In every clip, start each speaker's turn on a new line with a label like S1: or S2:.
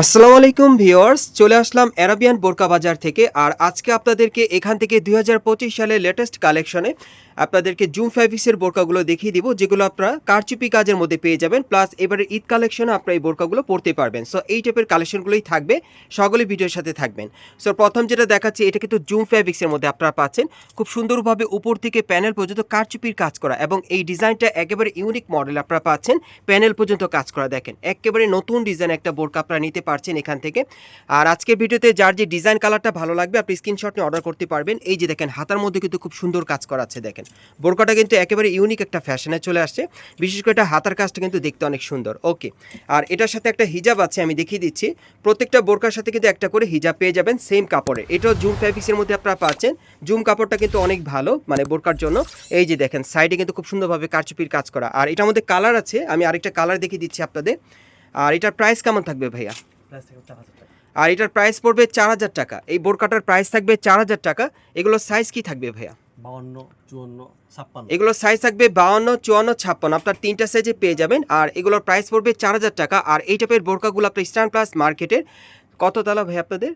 S1: আসসালামু আলাইকুম ভিউয়ার্স, চলে আসলাম অ্যারাবিয়ান বোরকা বাজার থেকে। আর আজকে আপনাদেরকে এখান থেকে দুই হাজার পঁচিশ সালের লেটেস্ট কালেকশনে আপনাদেরকে জুম ফ্যাব্রিক্সের বোরকাগুলো দেখিয়ে দিব, যেগুলো আপনারা কারচুপি কাজের মধ্যে পেয়ে যাবেন প্লাস এবারে ঈদ কালেকশনে আপনারা এই বোরকাগুলো পড়তে পারবেন। সো এই টাইপের কালেকশনগুলোই থাকবে সকলে ভিডিওর সাথে থাকবেন। সো প্রথম যেটা দেখাচ্ছি, এটা কিন্তু জুম ফ্যাব্রিক্সের মধ্যে আপনারা পাচ্ছেন। খুব সুন্দরভাবে উপর থেকে প্যানেল পর্যন্ত কারচুপির কাজ করা এবং এই ডিজাইনটা একেবারে ইউনিক মডেল আপনারা পাচ্ছেন, প্যানেল পর্যন্ত কাজ করা দেখেন। একেবারে নতুন ডিজাইন একটা বোরকা আপনারা নিতে পারছেন এখান থেকে। আর আজকের ভিডিওতে যার যে ডিজাইন কালারটা ভালো লাগবে, আপনি স্ক্রিনশট নিয়ে অর্ডার করতে পারবেন। এই যে দেখেন, হাতার মধ্যে কিন্তু খুব সুন্দর কাজ করা আছে দেখেন। বোরকাটা কিন্তু একেবারে ইউনিক একটা ফ্যাশনে চলে আসছে। বিশেষ করে এটা হাতার কাজটা কিন্তু দেখতে অনেক সুন্দর। ওকে আর এটার সাথে একটা হিজাব আছে, আমি দেখিয়ে দিচ্ছি। প্রত্যেকটা বোরকার সাথে কিন্তু একটা করে হিজাব পেয়ে যাবেন সেম কাপড়ে। এটাও জুম ফ্যাব্রিক্সের মধ্যে আপনারা পাচ্ছেন। জুম কাপড়টা কিন্তু অনেক ভালো মানে বোরকার জন্য। এই যে দেখেন সাইডে কিন্তু খুব সুন্দরভাবে কারচুপির কাজ করা। আর এটার মধ্যে কালার আছে, আমি আরেকটা কালার দেখিয়ে দিচ্ছি আপনাদের। আর এটার প্রাইস কেমন থাকবে ভাইয়া? আর এটার প্রাইস পড়বে চার হাজার টাকা। এই বোরকাটার প্রাইস থাকবে চার হাজার টাকা। এগুলোর সাইজ কি থাকবে ভাইয়া?
S2: বাউন্ন চুয়ান্ন ছাপ্পান্ন।
S1: এগুলোর সাইজ থাকবে বাউন্ন চুয়ান্ন ছাপ্পান্ন। আপনার তিনটা সাইজে পেয়ে যাবেন। আর এগুলোর প্রাইস পড়বে চার হাজার টাকা। আর এই টাইপের বোরকাগুলো আপনার ইস্টার্ন প্লাস মার্কেটের কত তালা ভাই আপনাদের?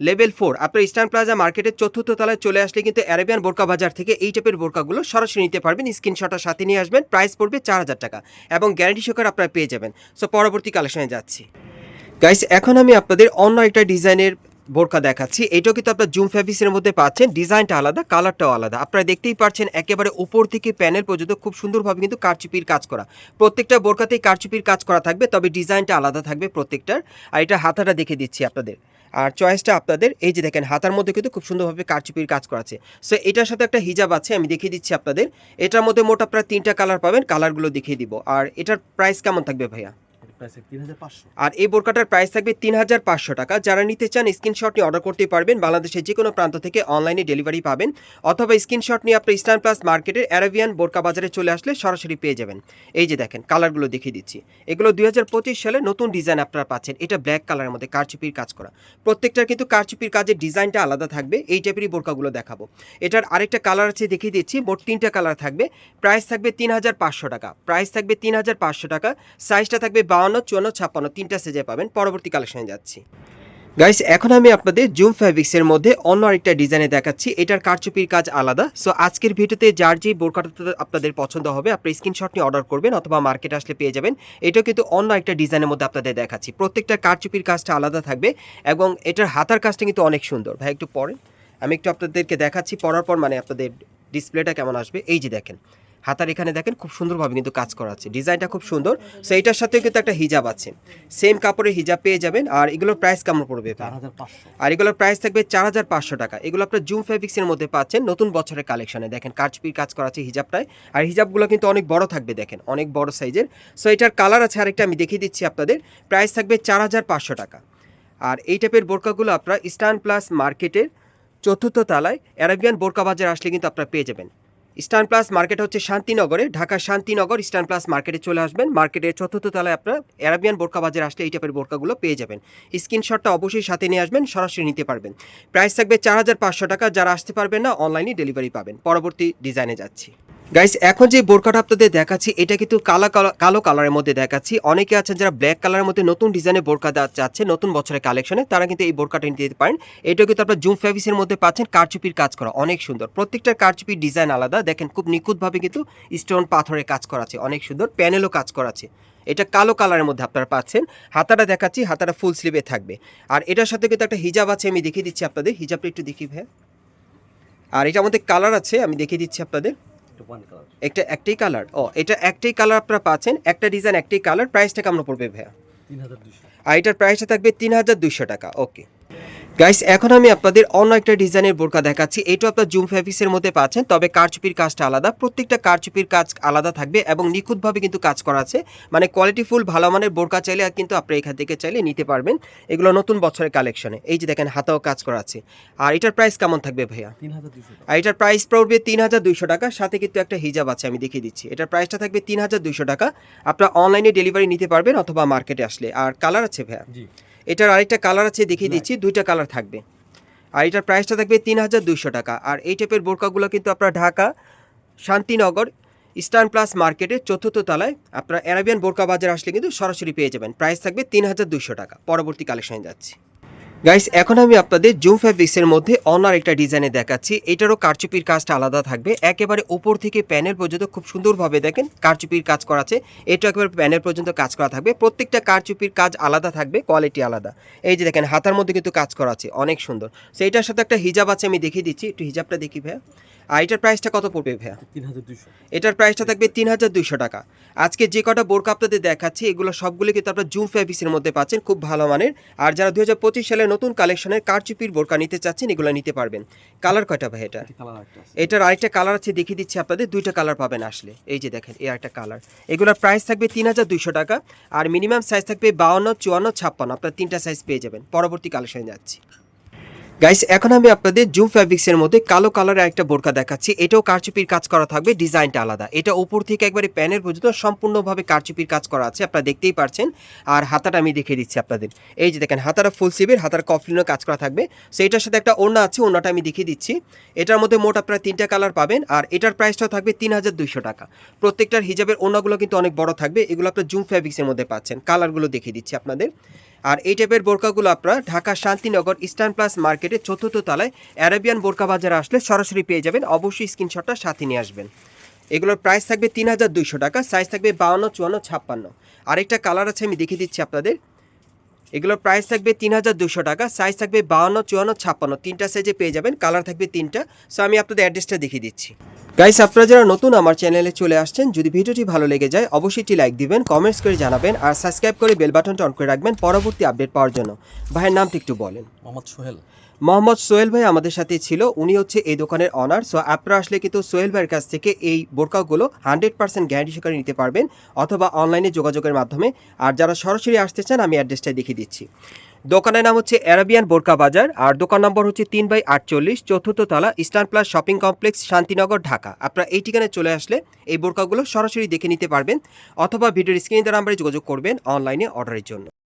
S2: লেভেল ফোর
S1: আপনার ইস্টার্ন প্লাজা মার্কেটের চতুর্থ তলায় চলে আসলে কিন্তু অ্যারাবিয়ান বোরকা বাজার থেকে এই টাইপের বোরকাগুলো সরাসরি নিতে পারবেন। স্ক্রিনশটটা সাথে নিয়ে আসবেন। প্রাইস পড়বে চার হাজার টাকা। এবং গ্যারান্টি সহকারে আপনারা পেয়ে যাবেন। সো পরবর্তী কালেকশনে যাচ্ছি। গাইস এখন আমি আপনাদের অন্য একটা ডিজাইনের বোরকা দেখাচ্ছি। এটাও কিন্তু আপনার জুম ফ্যাব্রিক্সের মধ্যে পাচ্ছেন। ডিজাইনটা আলাদা কালারটাও আলাদা। আপনারা দেখতেই পাচ্ছেন একেবারে উপর থেকে প্যানেল পর্যন্ত খুব সুন্দরভাবে কিন্তু কারচুপির কাজ করা। প্রত্যেকটা বোরকাতেই কারচুপির কাজ করা থাকবে, তবে ডিজাইনটা আলাদা থাকবে প্রত্যেকটার। আর এটা হাতাটা দেখে দিচ্ছি আপনাদের। আর চয়েসটা আপনাদের, এই যে দেখেন, হাতার মধ্যে কিন্তু খুব সুন্দরভাবে কারচুপির কাজ করা আছে। সো এটার সাথে একটা হিজাব আছে, আমি দেখিয়ে দিচ্ছি আপনাদের। এটার মধ্যে মোট আপনারা তিনটা কালার পাবেন কালারগুলো দেখিয়ে দিব। আর এটার প্রাইস কেমন থাকবে ভাইয়া? আর এই বোরকাটার প্রাইস থাকবে তিন হাজার পাঁচশো টাকা। যারা নিতে চান স্ক্রিনশট নিয়ে অর্ডার করতে পারবেন। বাংলাদেশের যে কোনো প্রান্ত থেকে অনলাইনে ডেলিভারি পাবেন। অথবা স্ক্রিনশট নিয়ে আপনি স্টার প্লাস মার্কেটের অ্যারাবিয়ান বোরকা বাজারে চলে আসলে সরাসরি পেয়ে যাবেন। এই যে দেখেন কালারগুলো দেখিয়ে দিচ্ছি। এগুলো দুই হাজার পঁচিশ সালে নতুন ডিজাইন আপনারা পাচ্ছেন। এটা ব্ল্যাক কালারের মধ্যে কারচুপির কাজ করা। প্রত্যেকটার কিন্তু কারচুপির কাজের ডিজাইনটা আলাদা থাকবে। এই টাইপেরই বোরকাগুলো দেখাবো। এটার আরেকটা কালার আছে, দেখিয়ে দিচ্ছি। মোট তিনটা কালার থাকবে। প্রাইস থাকবে তিন হাজার পাঁচশো টাকা। প্রাইস থাকবে তিন হাজার পাঁচশো টাকা। সাইজটা থাকবে বাউন্ন চুয়ান্ন, ছাপ্পান্ন তিনটা সেজে পাবেন। পরবর্তী কালেকশনে যাচ্ছি। গাইস এখন আমি আপনাদের জুম ফ্যাব্রিক্সের মধ্যে অন্য আরেকটা ডিজাইনে দেখাচ্ছি। এটার কারচুপির কাজ আলাদা। সো আজকের ভিডিওতে যার যে বোরকাটা আপনাদের পছন্দ হবে, আপনি স্ক্রিনশট নিয়ে অর্ডার করবেন অথবা মার্কেট আসলে পেয়ে যাবেন। এটাও কিন্তু অন্য একটা ডিজাইনের মধ্যে আপনাদের দেখাচ্ছি। প্রত্যেকটা কারচুপির কাজটা আলাদা থাকবে এবং এটার হাতার কাজটা কিন্তু অনেক সুন্দর। ভাই, একটু পরেন আমি একটু আপনাদেরকে দেখাচ্ছি। পরার পর মানে আপনাদের ডিসপ্লেটা কেমন আসবে? এই যে দেখেন। হাতার এখানে দেখেন খুব সুন্দরভাবে কিন্তু কাজ করা আছে। ডিজাইনটা খুব সুন্দর। সো এটার সাথেও কিন্তু একটা হিজাব আছে। সেম কাপড়ের হিজাব পেয়ে যাবেন। আর এগুলোর প্রাইস কেমন পড়বে
S2: চার
S1: আর এগুলোর প্রাইস থাকবে চার হাজার পাঁচশো টাকা। এগুলো আপনার জুম ফেব্রিক্সের মধ্যে পাচ্ছেন। নতুন বছরের কালেকশনে দেখেন কারচুপির কাজ করা আছে হিজাবটায়। আর হিজাবগুলো কিন্তু অনেক বড় থাকবে দেখেন অনেক বড় সাইজের। সো এটার কালার আছে আরেকটা আমি দেখিয়ে দিচ্ছি আপনাদের। প্রাইস থাকবে চার হাজার পাঁচশো টাকা। আর এই টাইপের বোরকাগুলো আপনারা স্টান প্লাস মার্কেটের চতুর্থ তলায় অ্যারাবিয়ান বোরকা বাজার আসলে কিন্তু আপনারা পেয়ে যাবেন। স্টান প্লাস মার্কেট হচ্ছে শান্তিনগরে। ঢাকা শান্তিনগর স্টান প্লাস মার্কেটে চলে আসবেন। মার্কেটের চতুর্থ তলায় আপনারা অ্যারাবিয়ান বোরকা বাজার আসলে এই টাইপের বোরকাগুলো পেয়ে যাবেন। স্ক্রিনশটটা অবশ্যই সাথে নিয়ে আসবেন, সরাসরি নিতে পারবেন। প্রাইস থাকবে চার হাজার পাঁচশো টাকা। যারা আসতে পারবেন না অনলাইনে ডেলিভারি পাবেন। পরবর্তী ডিজাইনে যাচ্ছি। গাইস এখন যে বোরকাটা আপনাদের দেখাচ্ছি, এটা কিন্তু কালো কালো- কালো কালারের মধ্যে দেখাচ্ছি। অনেকে আছেন যারা ব্ল্যাক কালারের মধ্যে নতুন ডিজাইনের বোরকা চাচ্ছে নতুন বছরের কালেকশনে তারা কিন্তু এই বোরকাটা নিতে পারেন। এটা কিন্তু আপনার জুম ফেভিসের মধ্যে পাচ্ছেন, কারচুপির কাজ করা, অনেক সুন্দর। প্রত্যেকটা কারচুপির ডিজাইন আলাদা, দেখেন খুব নিখুঁতভাবে কিন্তু স্টোন পাথরের কাজ করা আছে, অনেক সুন্দর। প্যানেলও কাজ করা আছে। এটা কালো কালারের মধ্যে আপনারা পাচ্ছেন। হাতাটা দেখাচ্ছি, হাতাটা ফুল স্লিভে থাকবে। আর এটার সাথে কিন্তু একটা হিজাব আছে, আমি দেখিয়ে দিচ্ছি আপনাদের। হিজাবটা একটু দেখি ভাই আর এটার মধ্যে কালার আছে, আমি দেখিয়ে দিচ্ছি আপনাদের।
S2: এটা
S1: একটা একটাই কালার ও এটা একটাই কালার আপনারা পাচ্ছেন একটা ডিজাইন একটাই কালার প্রাইসটা কেমন পড়বে ভাইয়া।
S2: তিন হাজার দুশো
S1: আর এটার প্রাইসটা থাকবে তিন হাজার দুইশো টাকা ওকে গাইস এখন আমি আপনাদের অন্য একটা ডিজাইনের বোরকা দেখাচ্ছি। এটা আপনার জুম ফ্যাব্রিক্সের মধ্যে পাচ্ছেন তবে কারচুপির কাজটা আলাদা। প্রত্যেকটা কারচুপির কাজ আলাদা থাকবে এবং নিখুঁতভাবে কিন্তু কাজ করা আছে। মানে কোয়ালিটিফুল ভালো মানের বোরকা চাইলে কিন্তু আপনি এখান থেকে চাইলে নিতে পারবেন। এগুলো নতুন বছরের কালেকশনে এই যে দেখেন হাতাও কাজ করা আছে। আর এটার প্রাইস কেমন থাকবে ভাইয়া? আর এটার প্রাইস পড়বে তিন হাজার দুইশো টাকা। সাথে কিন্তু একটা হিজাব আছে আমি দেখিয়ে দিচ্ছি। এটার প্রাইসটা থাকবে তিন হাজার দুইশো টাকা। আপনারা অনলাইনে ডেলিভারি নিতে পারবেন অথবা মার্কেটে আসলে। আর কালার আছে ভাইয়া? এটার আরেকটা কালার আছে দেখিয়ে দিচ্ছি দুইটা কালার থাকবে। আর এটার প্রাইসটা থাকবে তিন হাজার দুইশো টাকা। আর এই টাইপের বোরকাগুলো কিন্তু আপনার ঢাকা শান্তিনগর ইস্টার্ন প্লাস মার্কেটের চতুর্থ তলায় আপনার অ্যারাবিয়ান বোরকা বাজার আসলে কিন্তু সরাসরি পেয়ে যাবেন। প্রাইস থাকবে তিন হাজার দুশো টাকা। পরবর্তী কালেকশনে যাচ্ছি। গাইস এখন আমি আপনাদের জুম ফ্যাব্রিক্সের মধ্যে অনার একটা ডিজাইনে দেখাচ্ছি। এটারও কারচুপির কাজটা আলাদা থাকবে। একেবারে উপর থেকে প্যানেল পর্যন্ত খুব সুন্দরভাবে দেখেন কারচুপির কাজ করা আছে এটা একেবারে প্যানেল পর্যন্ত কাজ করা থাকবে। প্রত্যেকটা কারচুপির কাজ আলাদা থাকবে কোয়ালিটি আলাদা। এই যে দেখেন, হাতার মধ্যে কিন্তু কাজ করা আছে অনেক সুন্দর। সেইটার সাথে একটা হিজাব আছে, আমি দেখিয়ে দিচ্ছি। একটু হিজাবটা দেখি ভাইয়া। আর এটার প্রাইসটা কত পড়বে ভাইয়া?
S2: তিন হাজার দুইশো।
S1: এটার প্রাইসটা থাকবে তিন হাজার দুইশো টাকা। আজকে যে কটা বোরকা আপনাদের দেখাচ্ছি এগুলো সবগুলো কিন্তু আপনারা জুম ফ্যাব্রিক্সের মধ্যে পাচ্ছেন খুব ভালো মানের। আর যারা দুই হাজার পঁচিশ সালে নতুন কালেকশনের কারচুপির বোরকা নিতে চাচ্ছেন এগুলো নিতে পারবেন। কালার কয়টা ভাই এটা? এটার আরেকটা কালার আছে দেখিয়ে দিচ্ছি আপনাদের দুইটা কালার পাবেন আসলে। এই যে দেখেন এই একটা কালার এগুলোর প্রাইস থাকবে তিন হাজার দুইশো টাকা আর মিনিমাম সাইজ থাকবে বাউন্ন চুয়ান্ন ছাপ্পান্ন। আপনার তিনটা সাইজ পেয়ে যাবেন। পরবর্তী কালেকশনে যাচ্ছি। গাইস এখন আমি আপনাদের জুম ফ্যাব্রিক্সের মধ্যে কালো কালারের একটা বোরকা দেখাচ্ছি। এটাও কারচুপির কাজ করা থাকবে, ডিজাইনটা আলাদা। এটা উপর থেকে একবারে প্যানের পর্যন্ত সম্পূর্ণভাবে কারচুপির কাজ করা আছে, আপনারা দেখতেই পারছেন। আর হাতাটা আমি দেখিয়ে দিচ্ছি আপনাদের। এই যে দেখেন, হাতাটা ফুল সিভির হাতার কফলিনও কাজ করা থাকবে। সেইটার সাথে একটা ওড়না আছে, ওড়নাটা আমি দেখিয়ে দিচ্ছি। এটার মধ্যে মোট আপনারা তিনটা কালার পাবেন, আর এটার প্রাইসটাও থাকবে তিন হাজার দুইশো টাকা। প্রত্যেকটার হিজাবের ওড়নাগুলো কিন্তু অনেক বড় থাকবে, এগুলো আপনার জুম ফ্যাব্রিক্সের মধ্যে পাচ্ছেন। কালারগুলো দেখিয়ে দিচ্ছি আপনাদের। আর এই টাইপের বোরকাগুলো আপনারা ঢাকা শান্তিনগর ইস্টার্ন প্লাস মার্কেটে চতুর্থ তলায় অ্যারাবিয়ান বোরকা বাজারে আসলে সরাসরি পেয়ে যাবেন। অবশ্যই স্ক্রিনশটটা সাথে নিয়ে আসবেন। এগুলোর প্রাইস থাকবে তিন হাজার দুইশো টাকা সাইজ থাকবে বাউন্ন, চুয়ান্ন, ছাপ্পান্ন। আরেকটা কালার আছে, আমি দেখিয়ে দিচ্ছি আপনাদের। এগুলোর প্রাইস থাকবে তিন হাজার দুশো টাকা সাইজ থাকবে বাউন্ন, চুয়ান্ন, ছাপ্পান্ন। তিনটা সাইজে পেয়ে যাবেন কালার থাকবে তিনটা। সো আমি আপনাদের অ্যাড্রেসটা দেখিয়ে দিচ্ছি। গাইস আপনারা যারা নতুন আমার চ্যানেলে চলে আসছেন যদি ভিডিওটি ভালো লেগে যায় অবশ্যই একটি লাইক দিবেন কমেন্টস করে জানাবেন আর সাবস্ক্রাইব করে বেল বাটনটা অন করে রাখবেন পরবর্তী আপডেট পাওয়ার জন্য। ভাইয়ের নামটি একটু বলেন।
S2: মোহাম্মদ সোহেল।
S1: মোহাম্মদ সোহেল ভাই আমাদের সাথে ছিল উনি হচ্ছে এই দোকানের অনার সো আপনারা আসলে কিন্তু সোহেল ভাইয়ের কাছ থেকে এই বোরকাগুলো হান্ড্রেড পার্সেন্ট গ্যারান্টি সহকারে নিতে পারবেন অথবা অনলাইনে যোগাযোগের মাধ্যমে। আর যারা সরাসরি আসতে চান আমি অ্যাড্রেসটা দেখিয়ে দিচ্ছি। দোকানের নাম হচ্ছে অ্যারাবিয়ান বোরকা বাজার, আর দোকান নম্বর হচ্ছে তিন বাই আটচল্লিশ, চতুর্থ তলা, Eastern Plus shopping complex, Shantinagar, Dhaka. আপনারা এই ঠিকানায় চলে আসলে এই বোরকাগুলো সরাসরি দেখে নিতে পারবেন, অথবা ভিডিওর স্ক্রিনে দ্বারা নাম্বারে যোগাযোগ করবেন অনলাইনে অর্ডারের জন্য।